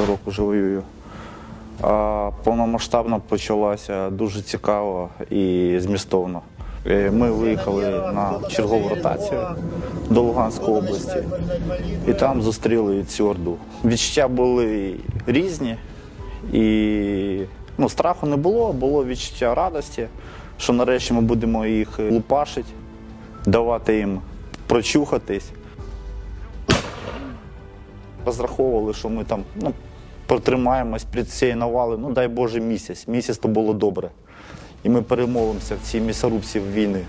року вже воюю. А повномасштабно почалася дуже цікаво і змістовно. Е, Ми виїхали на чергову ротацію до Луганської області і там зустріли цю орду. Відчуття були різні, і ну, страху не було, було відчуття радості, що нарешті ми будемо їх лупашити, давати їм прочухатись. Розраховували, що ми там ну, протримаємось під цієї навали, ну дай Боже, місяць. Місяць то було добре. І ми перемовимося в цій місорубці війни.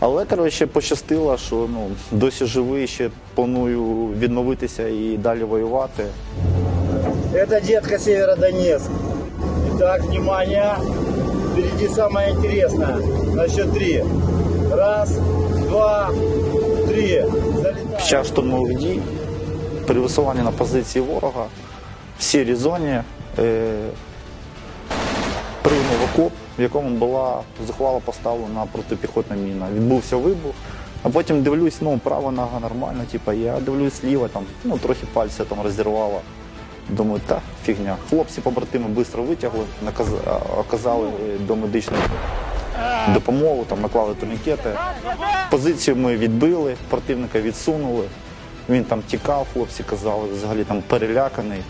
Але коротше, пощастило, що ну, досі живий, ще планую відновитися і далі воювати. Это детка Северодонецк. Итак, внимание. Впереди самое интересное. На счет три. Раз, два, три. Під час штурмових дій, при висуванні на позиції ворога, в сірій зоні е, прийняв окоп, в якому була зухвало поставлена протипіхотна міна. Відбувся вибух, а потім дивлюсь, ну, права нога нормальна, типу, я дивлюсь ліва, там, ну, трохи пальця там розірвало. Думаю, та фігня. Хлопці побратими швидко витягли, оказали е, домедичну допомогу, там наклали турнікети. Позицію ми відбили, противника відсунули. Він там тікав, хлопці казали, взагалі там переляканий.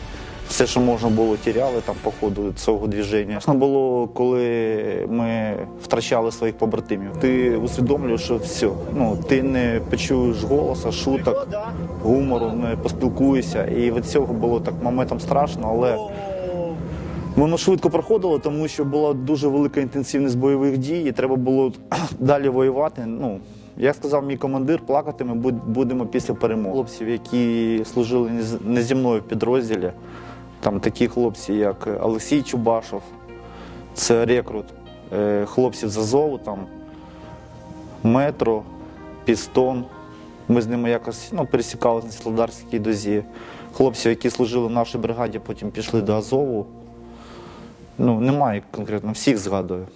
Все, що можна було, тіряли там по ходу цього движення. Страшно було, коли ми втрачали своїх побратимів. Ти усвідомлюєш, що все, ну ти не почуєш голоса, шуток, гумору, не поспілкуєшся. І від цього було так моментом страшно, але Воно швидко проходило, тому що була дуже велика інтенсивність бойових дій, і треба було далі воювати. Ну, як сказав мій командир, плакати ми будемо після перемоги. Хлопців, які служили не зі мною в підрозділі, там такі хлопці, як Олексій Чубашов, це рекрут, е, хлопців з Азову, там, метро, пістон. Ми з ними якось ну, пересікалися на Солдарській дозі. Хлопці, які служили в нашій бригаді, потім пішли до Азову. Ну, немає конкретно, всіх згадую.